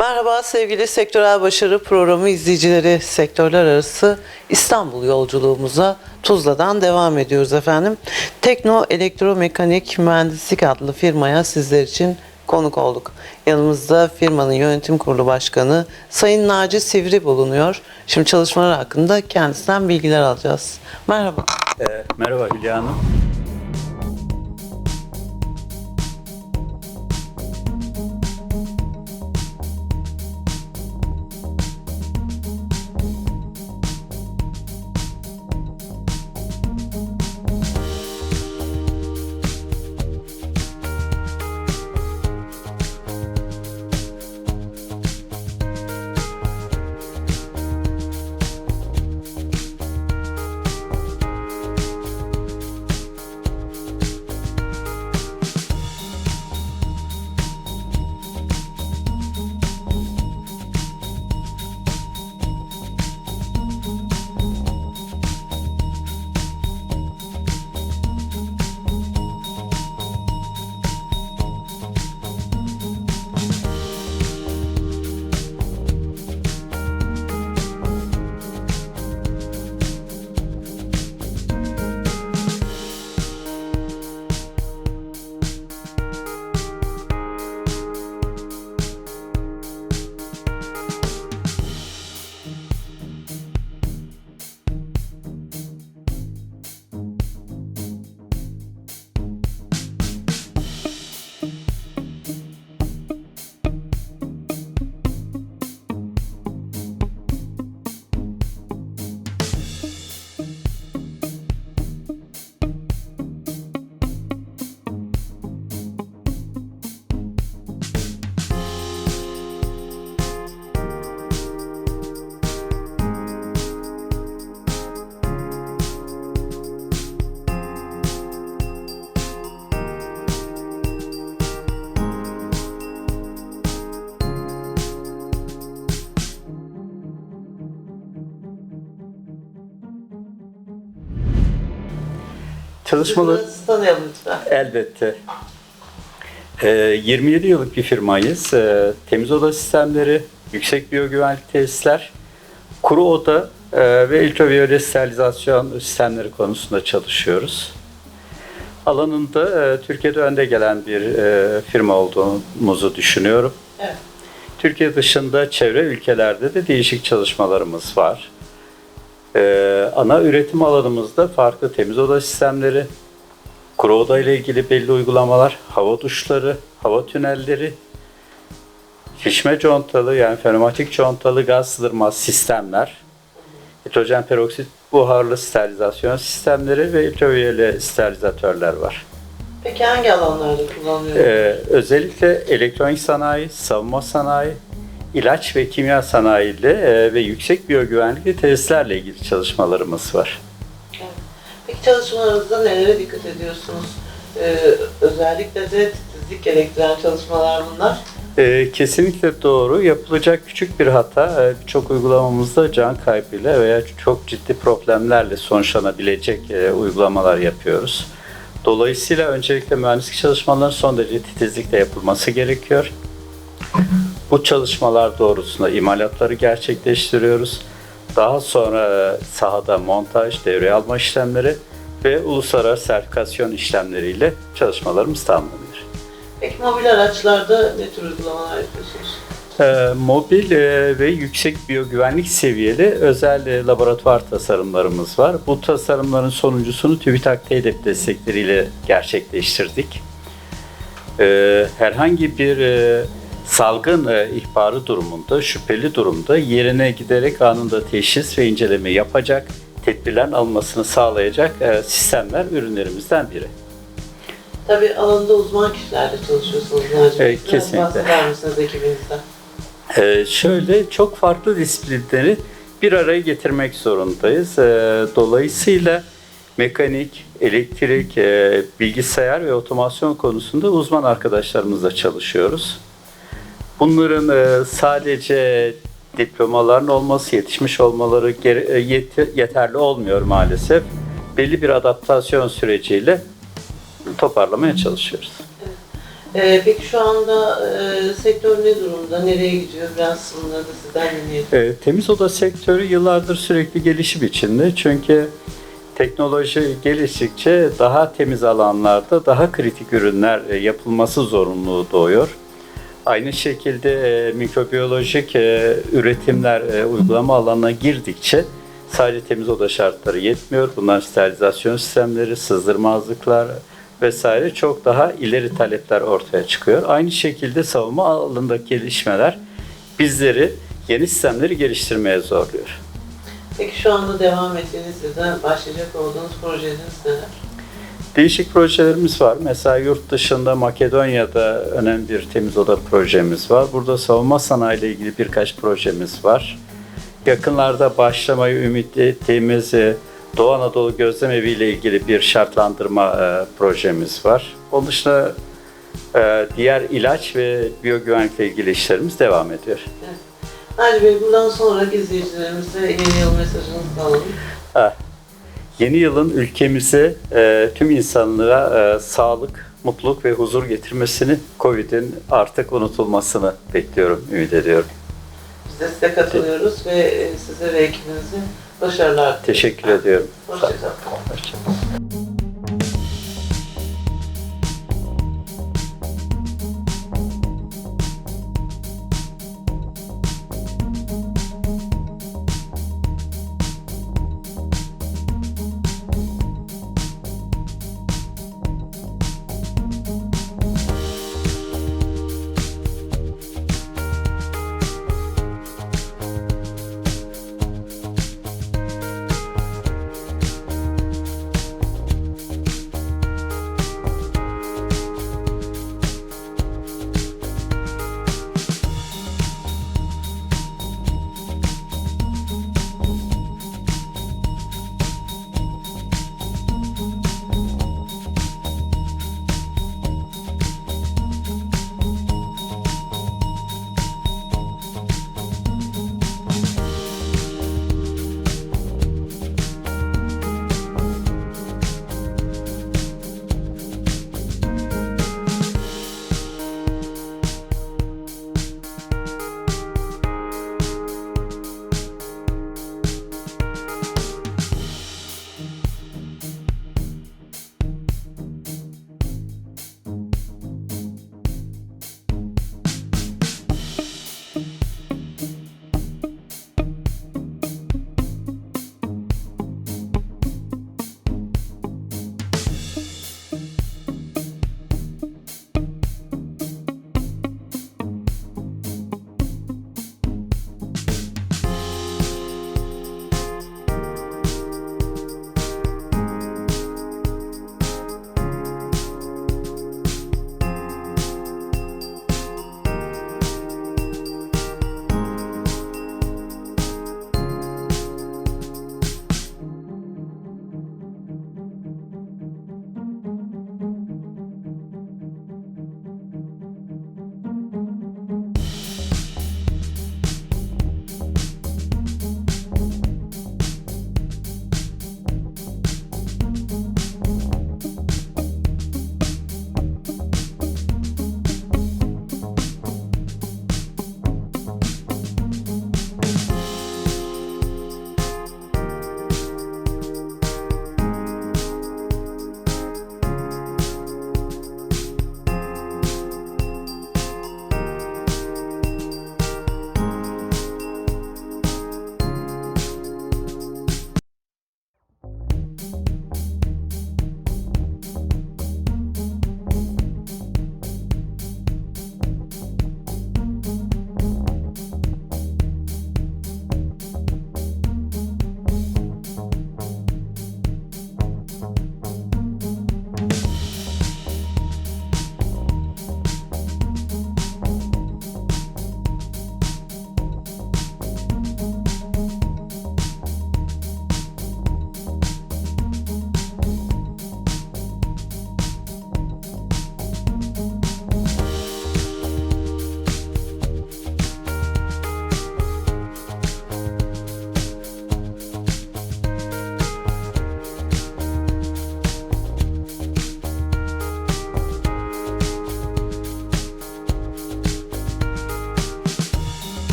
Merhaba sevgili Sektörel Başarı Programı izleyicileri. Sektörler arası İstanbul yolculuğumuza Tuzla'dan devam ediyoruz efendim. Tekno Elektromekanik Mühendislik adlı firmaya sizler için konuk olduk. Yanımızda firmanın yönetim kurulu başkanı Sayın Naci Sivri bulunuyor. Şimdi çalışmalar hakkında kendisinden bilgiler alacağız. Merhaba. Ee, merhaba Hülya Hanım. Çalışmalar Sizi tanıyalım lütfen. elbette. Ee, 27 yıllık bir firmayız. Ee, temiz oda sistemleri, yüksek biyogüvenlik tesisler, kuru oda e, ve ultraviyole sterilizasyon sistemleri konusunda çalışıyoruz. Alanında e, Türkiye'de önde gelen bir e, firma olduğumuzu düşünüyorum. Evet. Türkiye dışında çevre ülkelerde de değişik çalışmalarımız var. Ee, ana üretim alanımızda farklı temiz oda sistemleri, kuru oda ile ilgili belli uygulamalar, hava duşları, hava tünelleri, şişme contalı yani pneumatik contalı gaz sığdırmaz sistemler, hidrojen peroksit buharlı sterilizasyon sistemleri ve ultraviyole sterilizatörler var. Peki hangi alanlarda kullanılıyor? Ee, özellikle elektronik sanayi, savunma sanayi, ilaç ve kimya sanayiyle e, ve yüksek biyogüvenlikli tesislerle ilgili çalışmalarımız var. Peki çalışmalarınızda nelere dikkat ediyorsunuz? Ee, özellikle de titizlik gerektiren çalışmalar bunlar. Ee, kesinlikle doğru. Yapılacak küçük bir hata e, birçok uygulamamızda can kaybıyla veya çok ciddi problemlerle sonuçlanabilecek e, uygulamalar yapıyoruz. Dolayısıyla öncelikle mühendislik çalışmalarının son derece titizlikle yapılması gerekiyor. Bu çalışmalar doğrultusunda imalatları gerçekleştiriyoruz. Daha sonra e, sahada montaj, devreye alma işlemleri ve uluslararası sertifikasyon işlemleriyle çalışmalarımız tamamlanıyor. Peki mobil araçlarda ne tür uygulamalar yapıyorsunuz? Ee, mobil e, ve yüksek biyogüvenlik seviyeli özel e, laboratuvar tasarımlarımız var. Bu tasarımların sonuncusunu TÜBİTAK TEDEP destekleriyle gerçekleştirdik. Herhangi bir e, salgın e, ihbarı durumunda, şüpheli durumda yerine giderek anında teşhis ve inceleme yapacak, tedbirlerin alınmasını sağlayacak e, sistemler ürünlerimizden biri. Tabii alanında uzman kişilerle çalışıyorsunuz. Evet, Biraz kesinlikle. bahseder misiniz ekibinizden? Ee, şöyle çok farklı disiplinleri bir araya getirmek zorundayız. Ee, dolayısıyla mekanik, elektrik, e, bilgisayar ve otomasyon konusunda uzman arkadaşlarımızla çalışıyoruz. Bunların e, sadece diplomaların olması, yetişmiş olmaları e, yet- yeterli olmuyor maalesef. Belli bir adaptasyon süreciyle toparlamaya çalışıyoruz. Ee, peki şu anda e, sektör ne durumda? Nereye gidiyor? Biraz bunları da sizden dinleyelim. E, temiz oda sektörü yıllardır sürekli gelişim içinde. Çünkü teknoloji geliştikçe daha temiz alanlarda daha kritik ürünler e, yapılması zorunluluğu doğuyor. Aynı şekilde e, mikrobiyolojik e, üretimler e, uygulama alanına girdikçe sadece temiz oda şartları yetmiyor. Bunlar sterilizasyon sistemleri, sızdırmazlıklar vesaire çok daha ileri talepler ortaya çıkıyor. Aynı şekilde savunma alanındaki gelişmeler bizleri yeni sistemleri geliştirmeye zorluyor. Peki şu anda devam ettiğiniz ya da başlayacak olduğunuz projeleriniz neler? Değişik projelerimiz var. Mesela yurt dışında Makedonya'da önemli bir temiz oda projemiz var. Burada savunma sanayi ile ilgili birkaç projemiz var. Yakınlarda başlamayı ümit ettiğimiz e, Doğu Anadolu Gözlem Evi ile ilgili bir şartlandırma e, projemiz var. Onun dışında e, diğer ilaç ve biyogüvenlikle ilgili işlerimiz devam ediyor. Hadi Bey bundan sonra izleyicilerimize yeni yıl mesajınızı alalım. Ha, Yeni yılın ülkemize e, tüm insanlığa e, sağlık, mutluluk ve huzur getirmesini, Covid'in artık unutulmasını bekliyorum, ümit ediyorum. Biz de size katılıyoruz ve e, size ve ekibinize başarılar diliyoruz. Teşekkür ediyorum. Hoşçakalın. Hoşçakalın.